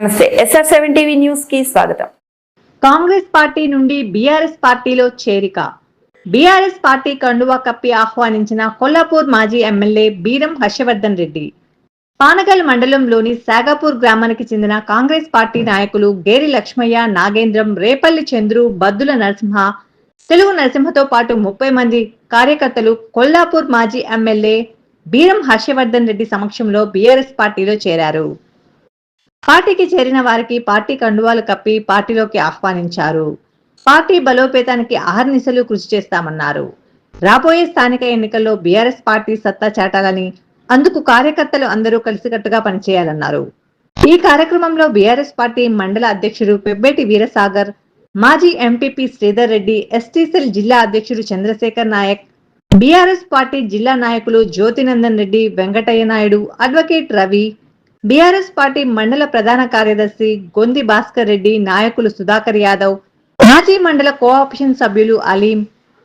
నమస్తే. SR seven TV న్యూస్కి స్వాగతం. కాంగ్రెస్ పార్టీ నుండి బీఆర్ఎస్ పార్టీలో చేరిక. బీఆర్ఎస్ పార్టీ కండువా కప్పి ఆహ్వానించిన కొల్లాపూర్ మాజీ ఎమ్మెల్యే బీరం హర్షవర్ధన్ రెడ్డి. పానగల్ మండలంలోని సాగాపూర్ గ్రామానికి చెందిన కాంగ్రెస్ పార్టీ నాయకులు గేరి లక్ష్మయ్య నాగేంద్రం రేపల్లి చంద్రు బద్దుల నరసింహ తెలుగు నరసింహతో పాటు ముప్పై మంది కార్యకర్తలు కొల్లాపూర్ మాజీ ఎమ్మెల్యే బీరం హర్షవర్ధన్ రెడ్డి సమక్షంలో బీఆర్ఎస్ పార్టీలో చేరారు. పార్టీకి చేరిన వారికి పార్టీ కండువాలు కప్పి పార్టీలోకి ఆహ్వానించారు. పార్టీ బలోపేతానికి ఆహర్నిశలు కృషి చేస్తామన్నారు. రాబోయే స్థానిక ఎన్నికల్లో బీఆర్ఎస్ పార్టీ సత్తా చాటాలని అందుకు కార్యకర్తలు అందరూ కలిసికట్టుగా పనిచేయాలన్నారు. ఈ కార్యక్రమంలో బీఆర్ఎస్ పార్టీ మండల అధ్యక్షుడు పెబ్బేటి వీరసాగర్ మాజీ ఎంపీపీ శ్రీధర్ రెడ్డి ఎస్టీసెల్ జిల్లా అధ్యక్షుడు చంద్రశేఖర్ నాయక్ బీఆర్ఎస్ పార్టీ జిల్లా నాయకులు Jyothinandan Reddy Venkataiah Naidu advocate Ravi BRS party మండల ప్రధాన కార్యదర్శి గొంది భాస్కర్ రెడ్డి నాయకులు సుధాకర్ యాదవ్ మాజీ మండల కోఆపరేషన్ సభ్యులు అలీం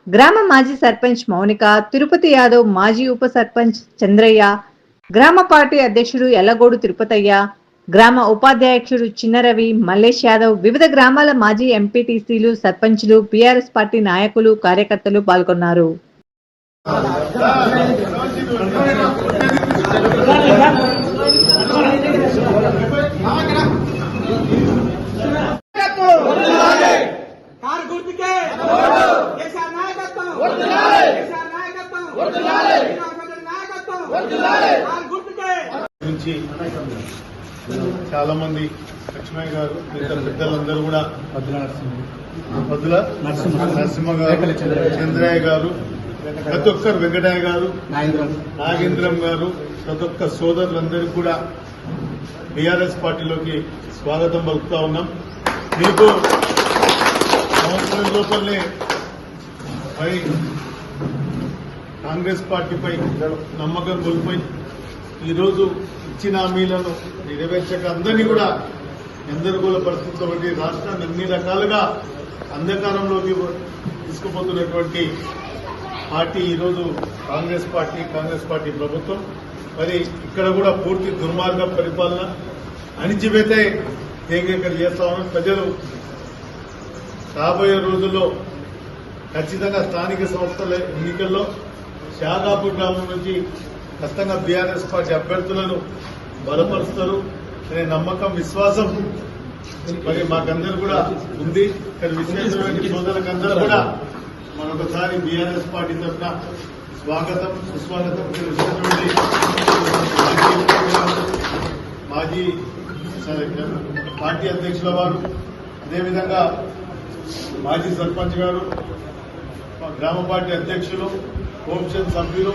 గ్రామ మాజీ సర్పంచ్ మౌనిక తిరుపతి యాదవ్ మాజీ ఉప సర్పంచ్ చంద్రయ్య గ్రామ పార్టీ అధ్యక్షుడు ఎల్లగోడు తిరుపతయ్య గ్రామ ఉపాధ్యక్షుడు చిన్నరవి మల్లేష్ యాదవ్ వివిధ గ్రామాల మాజీ ఎంపీటీసీలు సర్పంచ్లు బీఆర్ఎస్ పార్టీ నాయకులు కార్యకర్తలు పాల్గొన్నారు నుంచి చాలా మంది లక్ష్మయ్య గారు మిగతా పెద్దలందరూ కూడా పద్దుల నరసింహ గారు. చంద్రయ్య గారు. ప్రతి ఒక్కరు వెంకటయ్య గారు నాగేంద్రం. గారు ప్రతి ఒక్క సోదరులందరికీ కూడా బీఆర్ఎస్ పార్టీలోకి స్వాగతం పలుకుతా ఉన్నాం. మీకు సంవత్సరం లోపలనే మరి కాంగ్రెస్ పార్టీపై నమ్మకం కోల్పోయి ఈరోజు ఇచ్చిన హామీలను నెరవేర్చక అందరినీ కూడా గందరగోళ పరిస్థితుల్లో బట్టి రాష్ట్రాన్ని అన్ని రకాలుగా అంధకారంలోకి తీసుకుపోతున్నటువంటి పార్టీ ఈరోజు కాంగ్రెస్ పార్టీ కాంగ్రెస్ పార్టీ ప్రభుత్వం. మరి ఇక్కడ కూడా పూర్తి దుర్మార్గ పరిపాలన అణిచిపెతే తేగేకర చేస్తా ప్రజలు రాబోయే రోజుల్లో ఖచ్చితంగా స్థానిక సంస్థల ఎన్నికల్లో షాదాపూర్ గ్రామం నుంచి ఖచ్చితంగా బీఆర్ఎస్ పార్టీ అభ్యర్థులను బలపరుస్తారు అనే నమ్మకం విశ్వాసం మరి మాకందరూ కూడా ఉంది. ఇక్కడ విశేషమైన సోదరులకందరూ కూడా మరొకసారి బీఆర్ఎస్ పార్టీ తరఫున స్వాగతం సుస్వాగతం మాజీ పార్టీ అధ్యక్షుల వారు. అదేవిధంగా మాజీ సర్పంచ్ గారు మా గ్రామ పార్టీ అధ్యక్షులు కోమిషన్ సభ్యులు